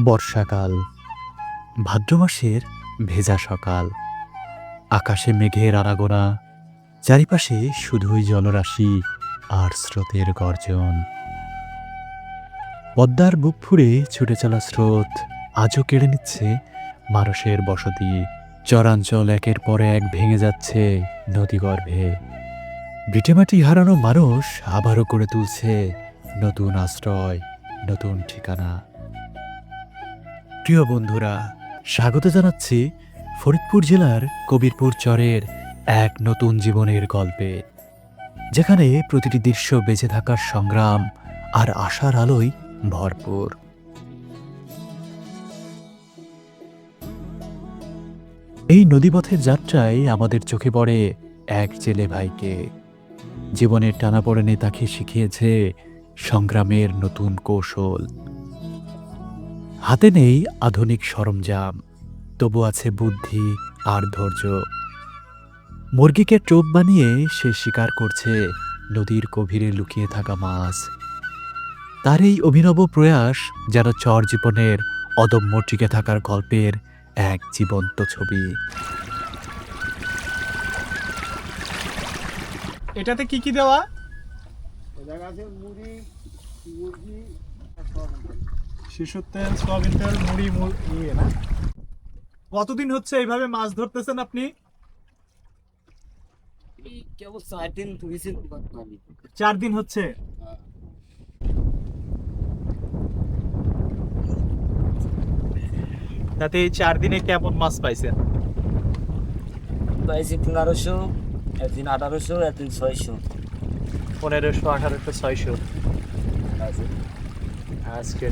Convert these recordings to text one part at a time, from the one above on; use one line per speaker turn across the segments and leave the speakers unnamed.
বর্ষাকাল। ভাদ্র মাসের ভেজা সকাল। আকাশে মেঘের আনাগোনা চারিপাশে শুধুই জলরাশি আর স্রোতের গর্জন। পদ্মার বুক ফুঁড়ে ছুটে চলা স্রোত আজও কেড়ে নিচ্ছে মানুষের বসতি। চরাঞ্চল একের পর এক ভেঙে যাচ্ছে নদীগর্ভে। ভিটেমাটি হারানো মানুষ আবারও করে তুলছে নতুন আশ্রয়, নতুন ঠিকানা। প্রিয় বন্ধুরা, স্বাগত জানাচ্ছি ফরিদপুর জেলার কবিরপুর চরের এক নতুন জীবনের গল্পে, যেখানে প্রতিটি দৃশ্য বেঁচে থাকার সংগ্রাম আর আশার আলোয় ভরপুর। এই নদীপথের যাত্রায় আমাদের চোখে পড়ে এক জেলে ভাইকে। জীবনের টানাপড়েনে তাকে শিখিয়েছে সংগ্রামের নতুন কৌশল। হাতে নেই আধুনিক সরঞ্জাম তবু আছে বুদ্ধি আর ধৈর্য। মুরগিকে টোপ বানিয়ে সে শিকার করছে নদীর গভীরে লুকিয়ে থাকা মাছ। তার এই অভিনব প্রয়াস যেন চর জীবনের অদম্য টিকে থাকার গল্পের এক জীবন্ত ছবি।
এটাতে কি কি দেওয়া? শিশুর তেল সয়াবিন তেল মুড়ি ইয়ে না? কতদিন হচ্ছে এইভাবে মাছ ধরতেছেন আপনি?
চার দিন
চার দিন হচ্ছে? তাতে এই চার দিনে কেমন মাছ পাইছেন?
পাইছি পনেরোশো একদিন আঠারোশো একদিন ছয়শো।
পনেরোশো আঠারোশো ছয়শো। আজকে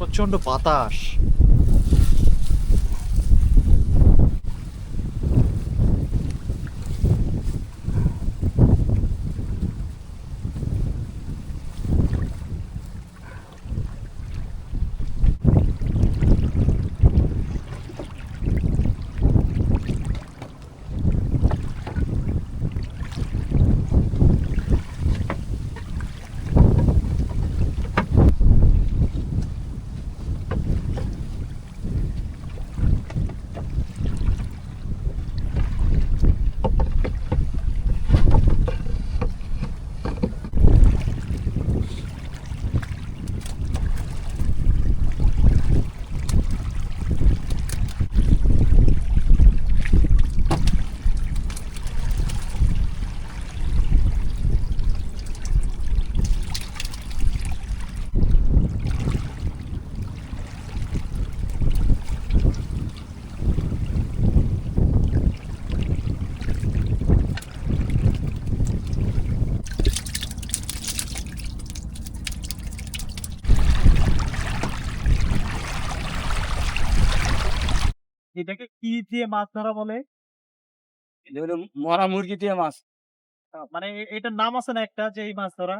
প্রচণ্ড বাতাস এটাকে কি দিয়ে মাছ ধরা বলে?
এটা হলো মরা মুরগি দিয়ে মাছ।
মানে এটার নাম আছে না একটা যে এই মাছ ধরা?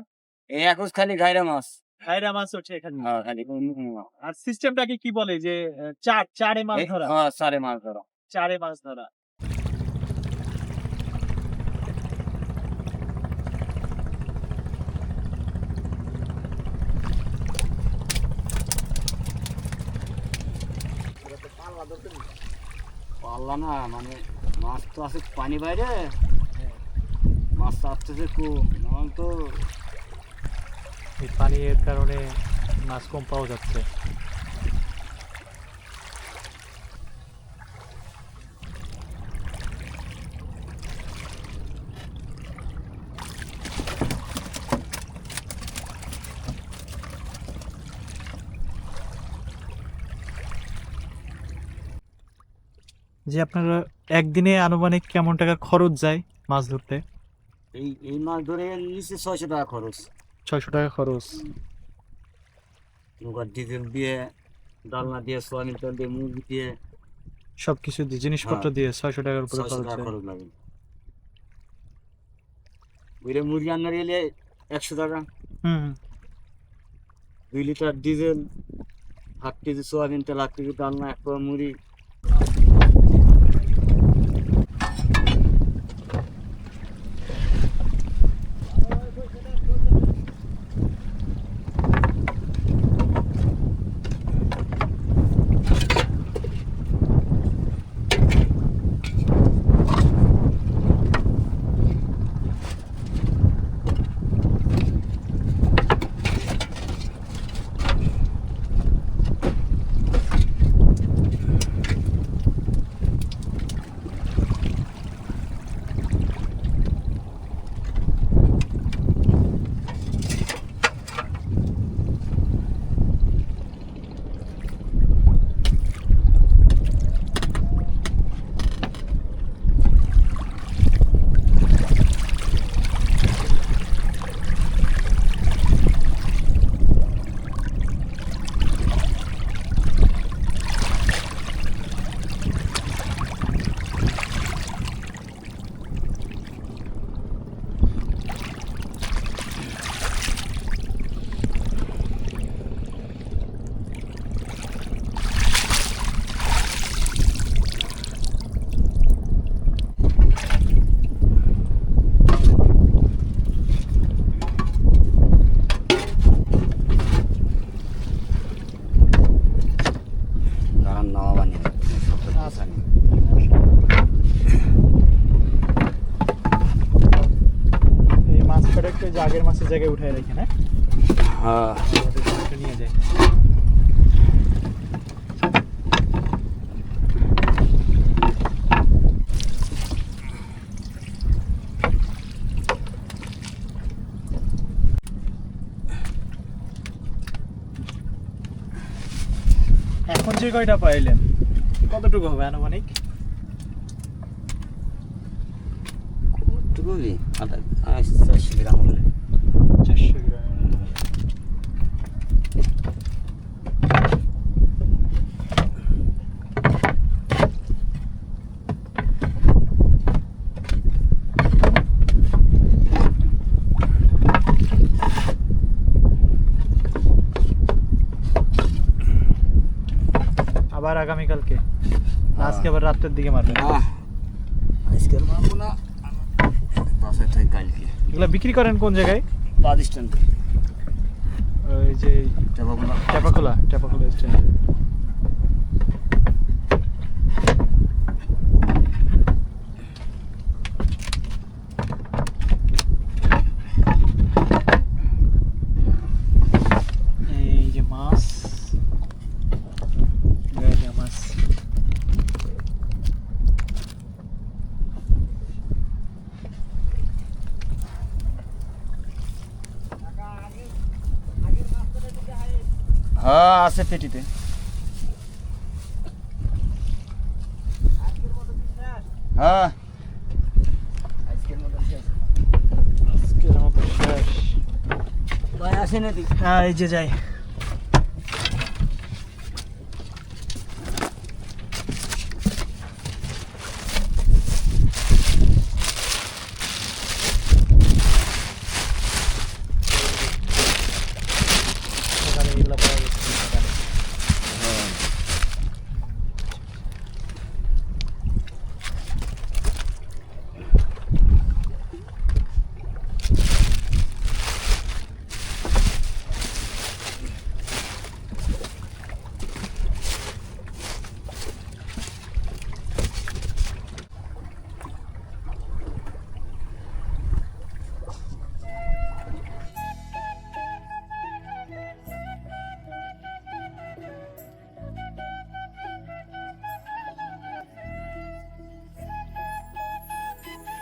এই একুশ খালি ঘাইরা মাছ।
ঘাইরা মাছ হচ্ছে এখানে।
হ্যাঁ, খালি
আর সিস্টেমটাকে কি বলে যে আহ, চার চারে মাছ ধরা?
চারে মাছ ধরা।
চারে মাছ ধরা।
পারলা না মানে মাছ তো আছে পানি বাইরে। মাছ চাপতেছে কম নাহলে তো
এই পানির কারণে মাছ কম পাওয়া যাচ্ছে। যে আপনারা একদিনে আনুমানিক কেমন টাকা খরচ যায় মাছ ধরতে?
এই এই মাছ ধরে নিচে ছয়শো টাকা খরচ।
ছয়শো টাকা খরচ।
নৌকার ডিজেল দিয়ে ডালনা দিয়ে সোয়াবিন তেল দিয়ে মুরগি দিয়ে।
সব কিছু দিয়ে জিনিসপত্র দিয়ে ছয়শো টাকার উপরে খরচ
লাগে। বুঝলে মুরগি আন্নার এলে একশো টাকা।
হুম।
দুই litre diesel half kg soybean তেল হাফ কেজি ডালনা এক মুড়ি।
জায়গায় উঠায় রাখেন হ্যাঁ?
হ্যাঁ।
নিয়ে যায় এখন যে কয়টা পাইলেন? কতটুকু হবে আনুমানিক?
কতটুকুই আধা চারশো গ্রাম হলে
চারশো গ্রাম আবার আগামীকালকে আবার রাত্রের দিকে মারবেন
আজকে মারবো না বাসায় থেকে কালকে।
এগুলো বিক্রি করেন কোন জায়গায়?
Bus stand.
ওই যে
চাপাগুলো
টেপাখোলা টেপাখোলা স্ট্যান্ড এই যে মাছ গাইলা মাছ
হ্যাঁ আছে পেটিতে। হ্যাঁ। আজকের
মতো শেষ
ভাই আসেন
হ্যাঁ এই যে যাই।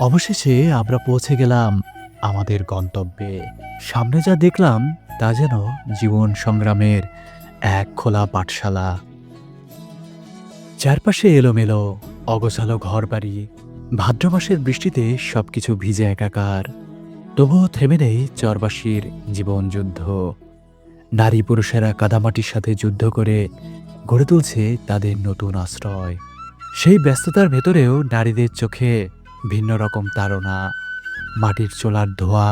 অবশেষে আমরা পৌঁছে গেলাম আমাদের গন্তব্যে। সামনে যা দেখলাম, তা যেন জীবন সংগ্রামের এক খোলা পাঠশালা। চারপাশে এলোমেলো, অগোছালো ঘরবাড়ি, ভাদ্র মাসের বৃষ্টিতে সবকিছু ভিজে একাকার। তবুও থেমে নেই চরবাসীর জীবনযুদ্ধ নারী পুরুষেরা কাদামাটির সাথে যুদ্ধ করে গড়ে তুলছে তাদের নতুন আশ্রয়। সেই ব্যস্ততার ভেতরেও নারীদের চোখে ভিন্ন রকম তাড়না মাটির চোলার ধোয়া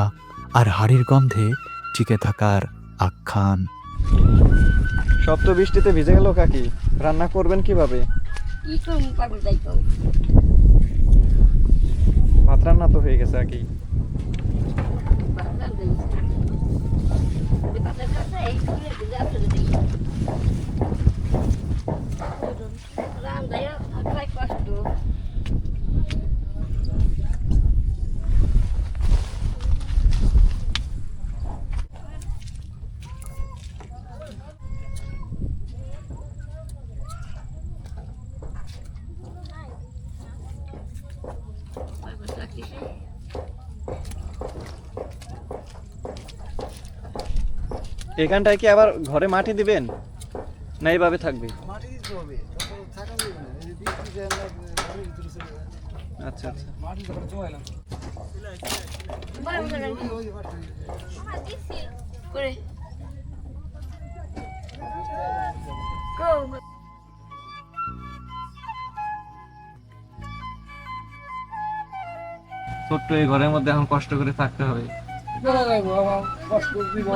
আর হাড়ির গন্ধে টিকে থাকার আখ্যান।
সব তো বৃষ্টিতে ভিজে গেল কাকি। রান্না করবেন কীভাবে?
কি করব পাগল তাই তো।
ভাত রান্না তো হয়ে গেছে আগে
বাজার দেই বাজার কাছে এই করে বুঝা ফেলে দিই রাম দেয় আকাই কষ্ট পাগল থাকতেছে
এখানটায় কি আবার ঘরে মাটি দিবেন? না এইভাবে থাকবে?
মাটি দিতে হবে। থাকা যাবে না এই বৃষ্টিতে আমরা বাড়ির ভিতরে চলে যাই।
আচ্ছা আচ্ছা।
মাটি যখন জমাইলাম
বড় বড় করে গো
ছোট্ট এই ঘরের মধ্যে এখন কষ্ট করে থাকতে হবে।
কষ্ট দিব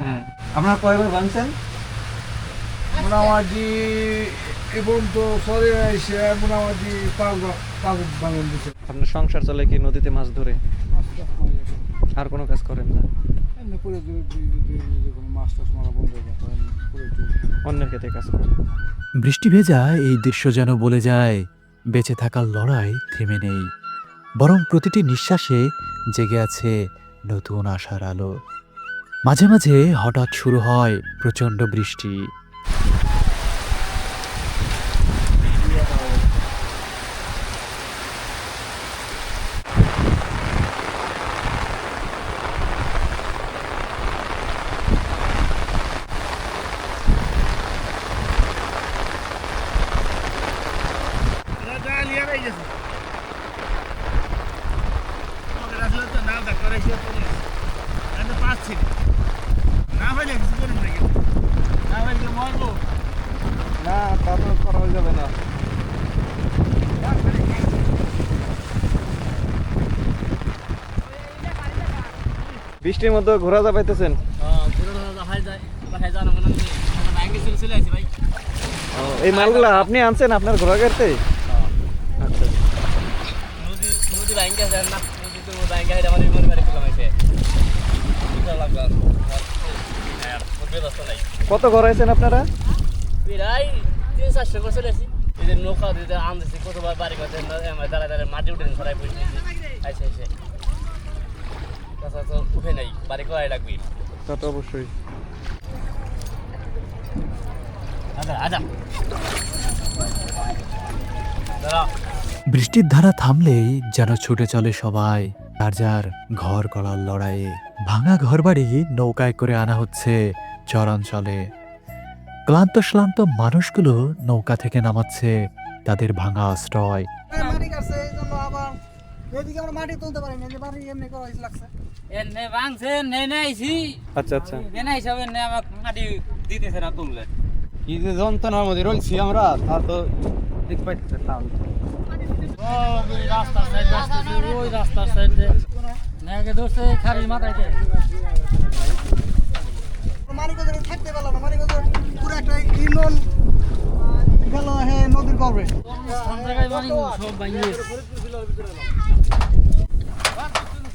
হ্যাঁ আপনারা কয়বার ভাঙছেন?
মোটামুটি এবং তো সরে এসে মোটামুটি পাঁচ পাঁচ দিচ্ছে
আপনার সংসার চলে কি নদীতে মাছ ধরে? আর কোনো কাজ করেন না। অন্যের ক্ষেত্রে কাজ করেন
বৃষ্টি ভেজা এই দৃশ্য যেন বলে যায় বেঁচে থাকার লড়াই থেমে নেই। বরং প্রতিটি নিঃশ্বাসে জেগে আছে নতুন আশার আলো। মাঝে মাঝে হঠাৎ শুরু হয় প্রচণ্ড বৃষ্টি
না তা তো করা যাবে না বৃষ্টির মধ্যে ঘোরা যা পাইতেছেন এই মালগুলা আপনি আনছেন আপনার ঘোরা গাড়িতে? আচ্ছা কত ঘোরাইছেন আপনারা?
প্রায় তিন চারশো করে চলে আসি। এই যে নৌকা দিতে আনতেছি কতবার বাড়ি করতে দাঁড়ায় দাঁড়ায় মাটি উঠে সরাই বসে নিয়েছি উঠে নাই বাড়ি করাই লাগবে।
তা তো অবশ্যই।
আচ্ছা আচ্ছা। দাঁড়া
বৃষ্টির ধারা থামলেই যেন ছুটে চলে সবাই যার যার ঘর করার লড়াইয়ে। ভাঙা ঘরবাড়ি নৌকায় করে আনা হচ্ছে চরাঞ্চলে। ক্লান্ত শ্লান্ত মানুষগুলো নৌকা থেকে নামাচ্ছে তাদের ভাঙা আশ্রয়।
এদিকে আমরা মাটি তুলতে পারি না যে বাড়ি এমনি করা হয়েছে লাগছে।
এনে ভাঙছে নেনে আইছি
আচ্ছা আচ্ছা।
নেনে হিসাবে নে আমার মাটি দিতেছে না তুললে।
কি যে যন্ত্রণার মধ্যে রয়েছি আমরা তা তো ঠিক পাইতেছে তাহলে
ওই রাস্তার সাইড আসতেছে ওই রাস্তার সাইডে নাকে ধরছে খারির মাথাইতে
মানিকগঞ্জে থাকতে পারলাম না মানিকগঞ্জ পুরো একটা ইউনিয়ন গেল হে নদীর গর্বে
সব জায়গায় সব ভাঙিয়ে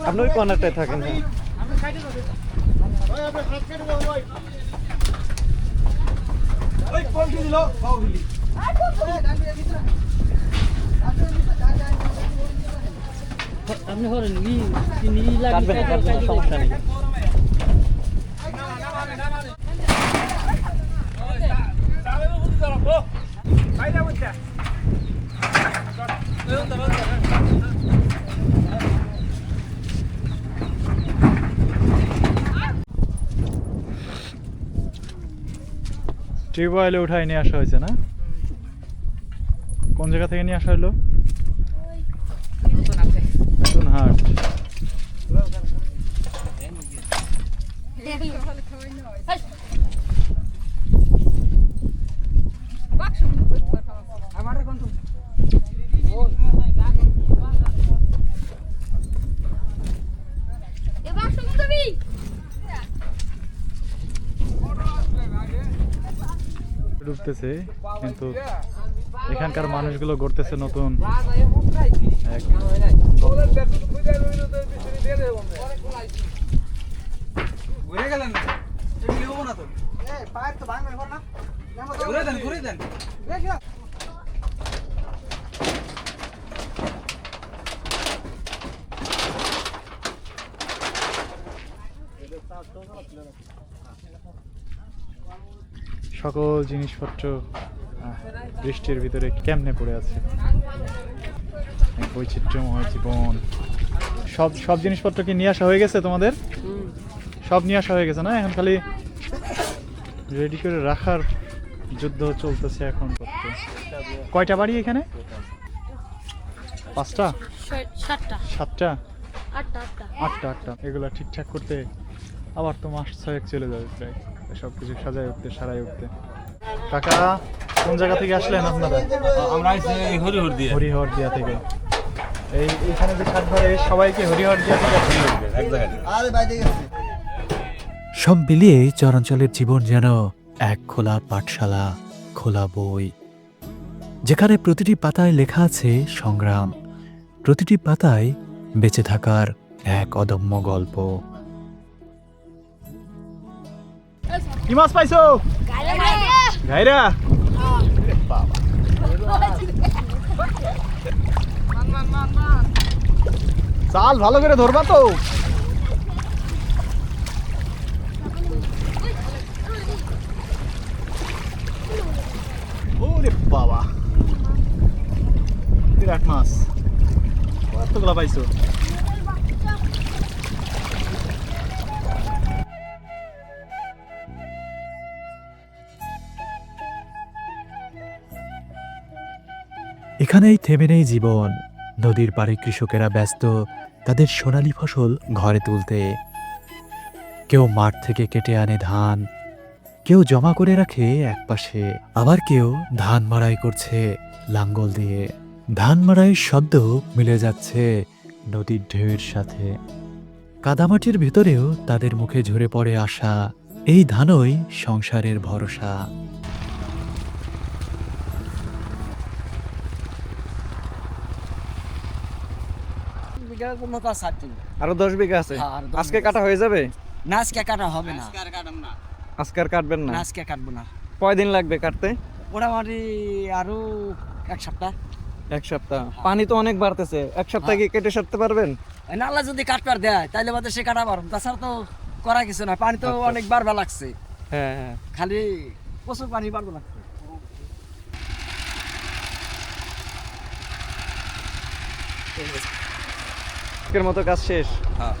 আপনি ওই কর্নারটায় থাকেন হ্যাঁ।
আপনি হরেন নি নি লাগি
কাটবেন না, কাটবেন না, সমস্যা নেই টিউবওয়েলে উঠায় নিয়ে আসা হয়েছে না? কোন জায়গা থেকে নিয়ে আসা হলো? হাট।
এবার
ডুবতেছে কিন্তু এখানকার মানুষগুলো গড়তেছে নতুন এক
ঘুরে গেলেন না এগুলি হব না তো
এই পায়ের তো ভাঙবে এখন না
ঘুরে দেন ঘুরে দেন
দেখি
সকল জিনিসপত্র বৃষ্টির ভিতরে কেমনে পড়ে আছে? বৈচিত্র্যময় জীবন। সব সব জিনিসপত্র কি নিয়ে আসা হয়ে গেছে তোমাদের? সব নিয়ে আসা হয়ে গেছে না? এখন খালি রেডি করে রাখার যুদ্ধ চলতেছে এখন করতে। কয়টা বাড়ি এখানে? পাঁচটা?
সাতটা।
সাতটা?
আটটা আটটা।
আটটা আটটা। এগুলো ঠিকঠাক করতে আবার তো মাস ছয়েক চলে যাবে প্রায়। সব কিছু সাজায় উঠতে সারাই উঠতে। কাকা কোন জায়গা থেকে আসলেন আপনারা?
আমরা হরিহর দিয়ে।
হরিহর দিয়া থেকে। এই এখানে যে কাঠ ধরে সবাইকে হরিহর দিয়া থেকে?
এক জায়গায়
সব মিলিয়ে চরাঞ্চলের জীবন যেন এক খোলা পাঠশালা খোলা বই। যেখানে প্রতিটি পাতায় লেখা আছে সংগ্রাম। প্রতিটি পাতায় বেঁচে থাকার এক অদম্য গল্প।
কি মাছ পাইছো? ঘাইরা। চাল ভালো করে ধরবা তো। ওরে বাবা। বিরাট মাছ। কতগুলা পাইছো?
এখানেই থেমে নেই জীবন। নদীর পাড়ে কৃষকেরা ব্যস্ত তাদের সোনালী ফসল ঘরে তুলতে। কেউ মাঠ থেকে কেটে আনে ধান, কেউ জমা করে রাখে একপাশে। আবার কেউ ধান মাড়াই করছে লাঙ্গল দিয়ে। ধান মাড়াইয়ের শব্দ মিলে যাচ্ছে নদীর ঢেউয়ের সাথে। কাদামাটির ভেতরেও তাদের মুখে ঝরে পড়ে আশা, এই ধানই সংসারের ভরসা।
বিঘা কাজ ছাড়ছি
আরও দশ বিঘা আছে?
হ্যাঁ,
আজকে কাটা হয়ে যাবে?
না আজকে কাটা হবে না।
আজকে আর কাটবেন না?
না আজকে কাটবো না।
কয়দিন লাগবে কাটতে?
মোটামুটি আরও এক সপ্তাহ।
এক সপ্তাহ। পানি তো অনেক বাড়তেছে। এক সপ্তাহ কি কেটে সারতে পারবেন?
নাল্লা যদি কাটবার দেয় তাইলে বাদে সে কাটা পারব তাছাড়া তো করা কিছু না। পানি তো অনেক বারবার লাগছে।
হ্যাঁ হ্যাঁ।
খালি প্রচুর পানি বাড়বো না
আজকের মতো কাজ শেষ?
হ্যাঁ।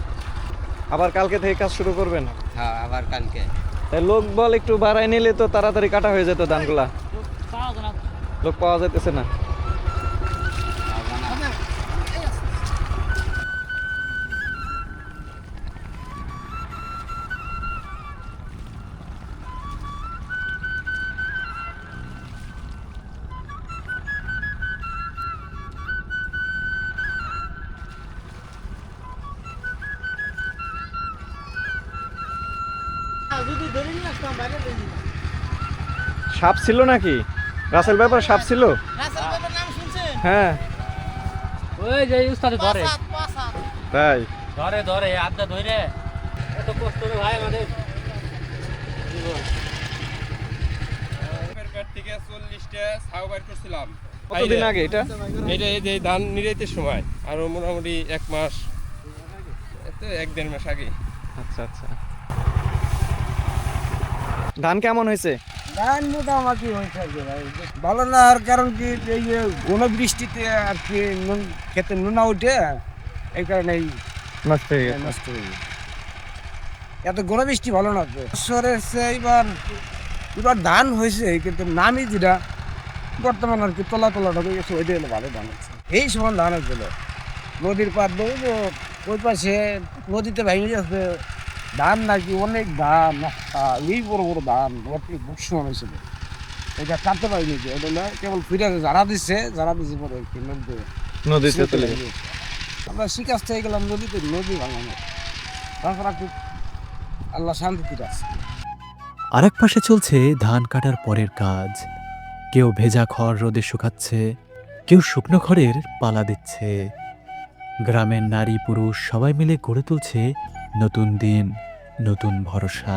আবার কালকে থেকে কাজ শুরু করবেন?
হ্যাঁ আবার কালকে।
তাই লোক বল একটু বাড়ায় নিলে তো তাড়াতাড়ি কাটা হয়ে যেত ধানগুলা। লোক পাওয়া যেতেছে না। সাপ ছিল নাকি? রাসেল ব্যাপার সাপ ছিল? হ্যাঁ।
ওই যে উস্তাদে ধরে।
তাই?
ধরে ধরে আড্ডা ধরে। এত কষ্ট রে ভাই আমাদের
থেকে চল্লিশটা ছাউ করছিলাম।
কতদিন আগে এটা?
এটা এই যে ধান নিরাইতের সময় আরও মোটামুটি এক মাস এক দেড় মাস আগে।
আচ্ছা আচ্ছা। ধান কেমন হয়েছে?
ধান মোটামুটি হয়েছে আর কি ভাই। ভালো না আর কারণ কি এই যে ঘন বৃষ্টিতে আর কি নুন খেতে নুনা উঠে এই কারণে এই
নষ্ট হয়ে গেছে।
নষ্ট হয়ে গেছে। এত ঘন বৃষ্টি ভালো না তো। বছরে সে এবার ধান হয়েছে কিন্তু নামই যেটা বর্তমান আর কি তলা তলাটা হয়ে গেছে ওইটা হলো ভালো ধান হচ্ছে। এই সময় ধান হচ্ছিল নদীর পার যে ওই পাশে নদীতে ভেঙে যাচ্ছে ধান নাকি অনেক ধান এই বড় বড় ধান অতি বুকসমান হয়েছিল এটা কাটতে পারিনি যে ওটা না কেবল ফিরে যারা দিচ্ছে যারা দিচ্ছে পরে আর কি নদীতে।
চলে
আমরা শিকার থেকে গেলাম নদীতে নদী ভাঙানো তারপর খুব আল্লাহ শান্তিতে আছে
এক পাশে চলছে ধান কাটার পরের কাজ। কেউ ভেজা খড় রোদে শুকাচ্ছে কেউ শুকনো খড়ের পালা দিচ্ছে। গ্রামের নারী পুরুষ সবাই মিলে গড়ে তুলছে নতুন দিন নতুন ভরসা।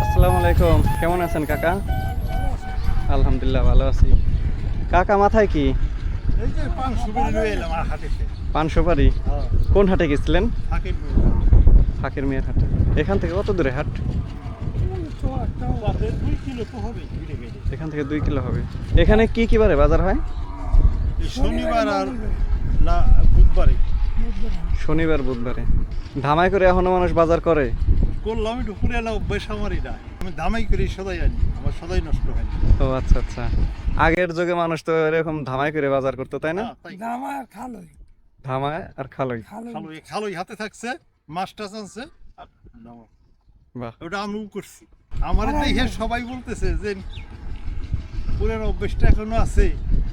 আসসালামু আলাইকুম কেমন আছেন কাকা? আলহামদুলিল্লাহ ভালো আছি। কাকা মাথায় কি? পান সুপারি কোন হাটে গেছিলেন? ফাঁকের মেয়ের হাটে। এখান থেকে কত দূরে হাট? এখান থেকে দুই কিলো হবে। এখানে কি কি বারে বাজার হয়?
শনিবার আর না বুধবারে।
শনিবার বুধবারে। ধামাই করে এখনও মানুষ বাজার করে?
করলাম একটু পুরে এলাম অভ্যাস না। আমি দামাই করি সদাই আনি। আমার সদাই নষ্ট হয়
ও আচ্ছা আচ্ছা। আগের যুগে মানুষ তো এরকম ধামাই করে বাজার করতো তাই না?
আমার খালোই।
ধামায় আর খালোই।
খালোই। খালোই হাতে থাকছে মাছ টাছ আনছে
বাহ।
ওটা আমিও করছি। আমার দেখে সবাই বলতেছে যে পুরের অভ্যেসটা এখনও আছে।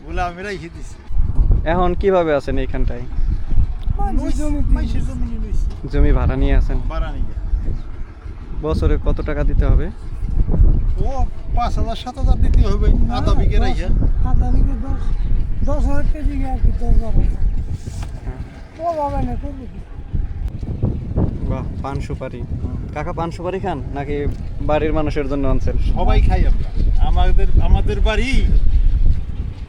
বলে আমি রাইখে দিছি।
এখন কীভাবে আছেন এইখানটায়?
জমি নিয়ে লইছি
জমি ভাড়া নিয়ে আছেন?
নিয়ে।
বছরে কত টাকা দিতে হবে?
ও পাঁচ হাজার সাত হাজার দিতে হবে আধা বিঘে রাইখা
আধা বিঘে দশ দশ হাজার কেজি আর কি দশ বারো ও বাবা না করব
বাহ পান সুপারি। কাকা পান সুপারি খান নাকি বাড়ির মানুষের জন্য আনছেন।
সবাই খাই আমরা। আমাদের আমাদের বাড়ি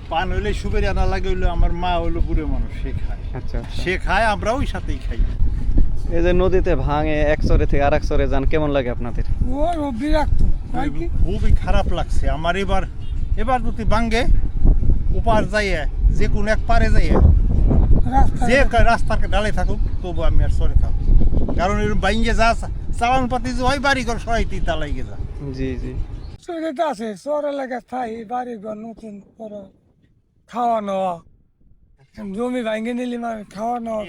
পান হইলে সুবেরি আনা লাগে হইল আমার মা হইল বুড়ো মানুষ সে খায়।
আচ্ছা আচ্ছা।
সে খায় আমরা ওই সাথেই খাই।
এই যে নদীতে ভাঙে এক চরে থেকে আর এক চরে যান কেমন লাগে আপনাদের?
ও বিরাক্ত।
খুবই খারাপ লাগছে। আমার এবার এবার যদি বাঙ্গে উপার যাইয়ে যে কোনো এক পারে যাইয়ে যে কা- রাস্তার ডালে থাকুক তবু আমি আর সরে থাকুক। কারণ এর বাইঙ্গে যা চালান পাতি যে ওই বাড়ি ঘর সরাইতেই তালাই গেছা
জি জি।
সুবিধা আছে শহর এলাকায় থাই বাড়ি ঘর নতুন করে খাওয়া নেওয়া জমি ভাঙ্গে নিলি মানে খাওয়া নেওয়া।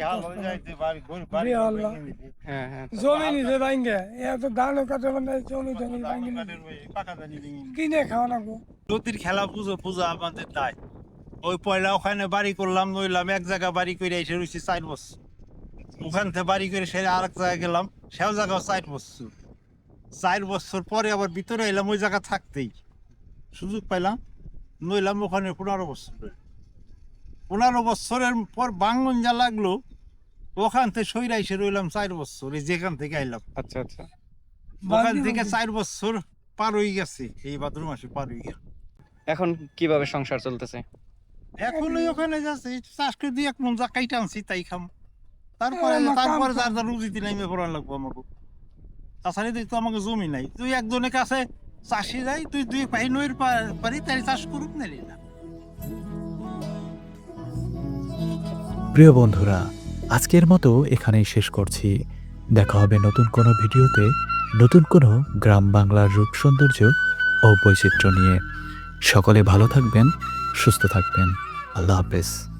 হ্যাঁ হ্যাঁ
জমি নিছে ভাঙ্গে এ তো ধান কাটে মানে জমি জমি ভাঙ্গে কিনে খাওয়া না গো।
নদীর খেলা পুজো পূজা আমাদের তাই ওই পয়লা ওখানে বাড়ি করলাম নইলাম এক জায়গা বাড়ি করে এসে রয়েছি চার বছর। ওখান থেকে বাড়ি করে সেরে আর এক জায়গায় গেলাম সেও জায়গাও চার বছর। চার বছর পরে আবার ভিতরে এলাম ওই জায়গা থাকতেই। সুযোগ পাইলাম নইলাম ওখানে পনেরো বছর। পনেরো বছরের পর বাঙ্গন যা লাগল ওখান থেকে সইরা এসে রইলাম চার বছর এই যেখান থেকে আইলাম।
আচ্ছা আচ্ছা।
ওখান থেকে চার বছর পার হয়ে গেছে এই ভাদ্র মাসে পার হয়ে গেল।
এখন কীভাবে সংসার চলতেছে?
এখন ওই ওখানে যাচ্ছে চাষ করে দুই এক মন যা কাইটা আনছি তাই খাম। তারপরে তারপরে যার যার রুজিতে নাইমে পড়ান লাগবো আমাকে। তাছাড়া তো আমাকে জমি নাই। তুই একজনের কাছে চাষি যাই তুই দুই পাই নইর পারি তাই চাষ করুক নালি না
প্রিয় বন্ধুরা আজকের মতো এখানেই শেষ করছি। দেখা হবে নতুন কোনো ভিডিওতে নতুন কোনো গ্রাম বাংলার রূপ সৌন্দর্য ও বৈচিত্র্য নিয়ে। সকলে ভালো থাকবেন সুস্থ থাকবেন। আল্লাহ হাফেজ।